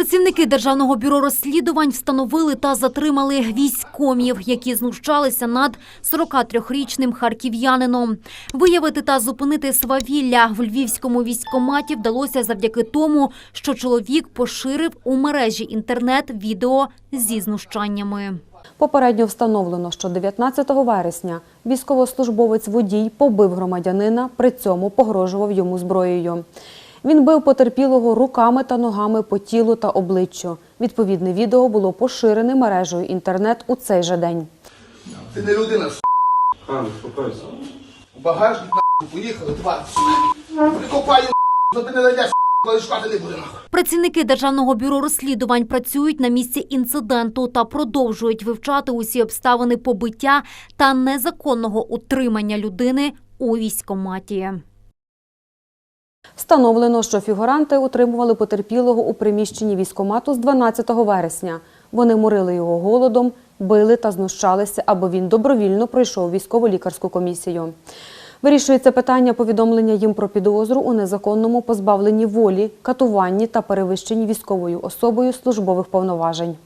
Працівники Державного бюро розслідувань встановили та затримали військомів, які знущалися над 43-річним харків'янином. Виявити та зупинити свавілля в львівському військкоматі вдалося завдяки тому, що чоловік поширив у мережі інтернет відео зі знущаннями. Попередньо встановлено, що 19 вересня військовослужбовець водій побив громадянина, при цьому погрожував йому зброєю. Він бив потерпілого руками та ногами по тілу та обличчю. Відповідне відео було поширене мережею інтернет у цей же день. Ти не людина, с***. Хан, успокойся. У багажник нахуй поїхали, тварь. Прикопаю, тобі не дадеш, коли шукати не буде нахуй. Працівники Державного бюро розслідувань працюють на місці інциденту та продовжують вивчати усі обставини побиття та незаконного утримання людини у військкоматі. Встановлено, що фігуранти утримували потерпілого у приміщенні військкомату з 12 вересня. Вони морили його голодом, били та знущалися, аби він добровільно пройшов військово-лікарську комісію. Вирішується питання повідомлення їм про підозру у незаконному позбавленні волі, катуванні та перевищенні військовою особою службових повноважень.